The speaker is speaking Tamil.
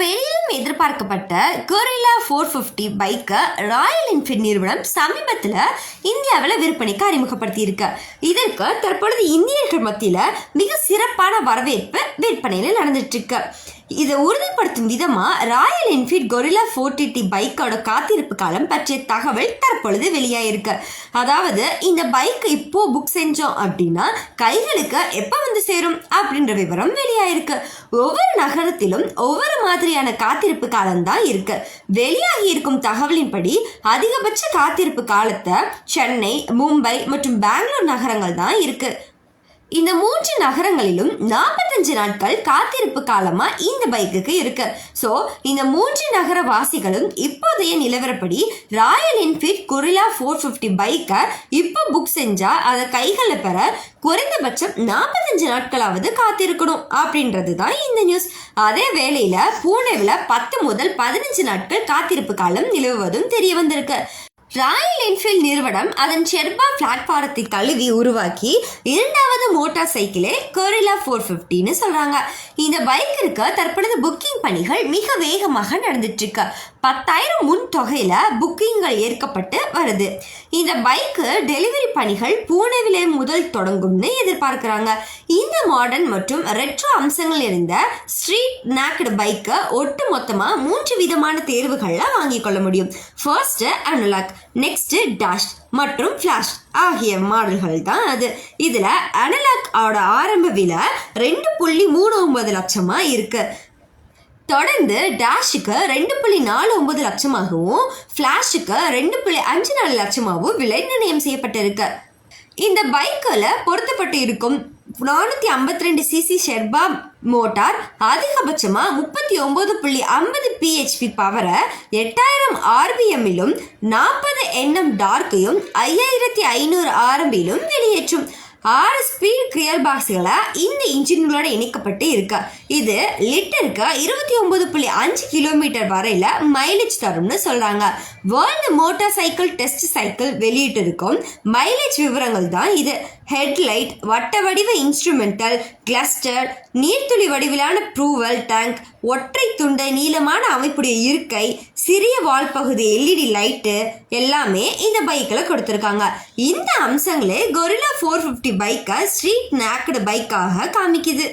பெரிதும் எதிர்பார்க்கப்பட்ட கொரிலா ஃபோர் ஃபிஃப்டி பைக்கை ராயல் என்ஃபீல்ட் நிறுவனம் சமீபத்தில் இந்தியாவில் விற்பனைக்கு அறிமுகப்படுத்தியிருக்கு. இதற்கு தற்பொழுது இந்தியர்கள் மத்தியில் மிக சிறப்பான வரவேற்பு விற்பனையில் நடந்துட்டு இருக்கு. இதை உறுதிப்படுத்தும் விதமாக ராயல் என்ஃபீல்ட் கொரில்லா ஃபோர் டி பைக்கோட காத்திருப்பு காலம் பற்றிய தகவல் தற்பொழுது வெளியாயிருக்கு. அதாவது இந்த பைக் இப்போ புக் செஞ்சோம் அப்படின்னா கைகளுக்கு எப்போ வந்து சேரும் அப்படின்ற விவரம் வெளியாயிருக்கு. ஒவ்வொரு நகரத்திலும் ஒவ்வொரு மாதிரியான காத்திருப்பு காலம் தான் இருக்கு. வெளியாகி இருக்கும் தகவலின்படி அதிகபட்ச காத்திருப்பு காலத்தை சென்னை மும்பை மற்றும் பெங்களூர் நகரங்கள் தான் இருக்கு. இந்த மூன்று நகரங்களிலும் நாற்பத்தஞ்சு நாட்கள் காத்திருப்பு காலமா இந்த பைக்குக்கு இருக்கு. ஸோ இந்த மூன்று நகர வாசிகளும் இப்போதைய நிலவரப்படி Royal Enfield Guerrilla four fifty பைக்கை இப்போ புக் செஞ்சா அதை கைகளில் பெற குறைந்தபட்சம் நாற்பத்தஞ்சு நாட்களாவது காத்திருக்கணும் அப்படின்றது தான் இந்த நியூஸ் அதே வேளையில் பூனேவில் பத்து முதல் பதினஞ்சு நாட்கள் காத்திருப்பு காலம் நிலவுவதும் தெரிய வந்திருக்கு. ராயல் என்ஃபீல்ட் நிறுவனம் அதன் ஷெர்பா பிளாட்ஃபாரத்தை தழுவி உருவாக்கி இரண்டாவது மோட்டார் சைக்கிளே கொரில்லா ஃபோர் ஃபிஃப்டின்னு சொல்கிறாங்க இந்த பைக்கிற்கு தற்பொழுது புக்கிங் பணிகள் மிக வேகமாக நடந்துட்டுருக்கு. பத்தாயிரம் முன் தொகையில் புக்கிங்கள் ஏற்கப்பட்டு வருது. இந்த பைக்கு டெலிவரி பணிகள் பூனேவிலே முதல் தொடங்கும்னு எதிர்பார்க்குறாங்க. இந்த மாடர்ன் மற்றும் ரெட்ரோ அம்சங்கள் இருந்த ஸ்ட்ரீட் நாக்கடு பைக்கை ஒட்டு மொத்தமாக மூன்று விதமான தேர்வுகளில் வாங்கிக் கொள்ள முடியும். ஃபர்ஸ்ட் அனுலாக் நெக்ஸ்ட்டு டாஷ் மற்றும் ஃப்ளாஷ் ஆகிய மாடல்கள் தான் அது. இதில் அனலாக் ஆட ஆரம்ப விலை ரெண்டு புள்ளி மூணு ஒன்பது லட்சமாக இருக்குது தொடர்ந்து டேஷுக்கு ரெண்டு புள்ளி நாலு ஒன்பது லட்சமாகவும் ஃப்ளாஷுக்கு ரெண்டு புள்ளி அஞ்சு நாலு லட்சமாகவும் விலை நிர்ணயம் செய்யப்பட்டிருக்கு. இந்த பைக்கில் பொருத்தப்பட்டு இருக்கும் நானூற்றி ஐம்பத்தி ரெண்டு சிசி ஷெர்பா மோட்டார் அதிகபட்சமாக முப்பத்தி ஒம்பது புள்ளி ஐம்பது பிஹெச்பி பவரை எட்டாயிரம் ஆர்பிஎம்மிலும் நாற்பது என்எம் டார்க்கையும் ஐயாயிரத்தி ஐநூறு ஆர்பியிலும் வெளியேற்றும். ஆறு ஸ்பீட் கிரியர் பாக்ஸ்களை இந்த இன்ஜின்களோட இணைக்கப்பட்டு இருக்கு. இது லிட்டருக்கு இருபத்தி ஒன்பது புள்ளி அஞ்சு கிலோமீட்டர் வரையில மைலேஜ் தரும்னு சொல்றாங்க. World motorcycle test cycle வெளியிட்டிருக்கும் மைலேஜ் விவரங்கள் தான் இது. ஹெட்லைட் வட்ட வடிவ இன்ஸ்ட்ருமெண்டல் கிளஸ்டர் நீர்த்துளி வடிவிலான ப்ரூவல் டேங்க் ஒற்றை துண்டை நீளமான அமைப்புடைய இருக்கை சிறிய வால் பகுதி எல்இடி லைட்டு எல்லாமே இந்த பைக்கில் கொடுத்துருக்காங்க. இந்த அம்சங்களே கொரிலா ஃபோர் ஃபிஃப்டி பைக்கை ஸ்ட்ரீட் நேக்கடு பைக்காக காமிக்குது.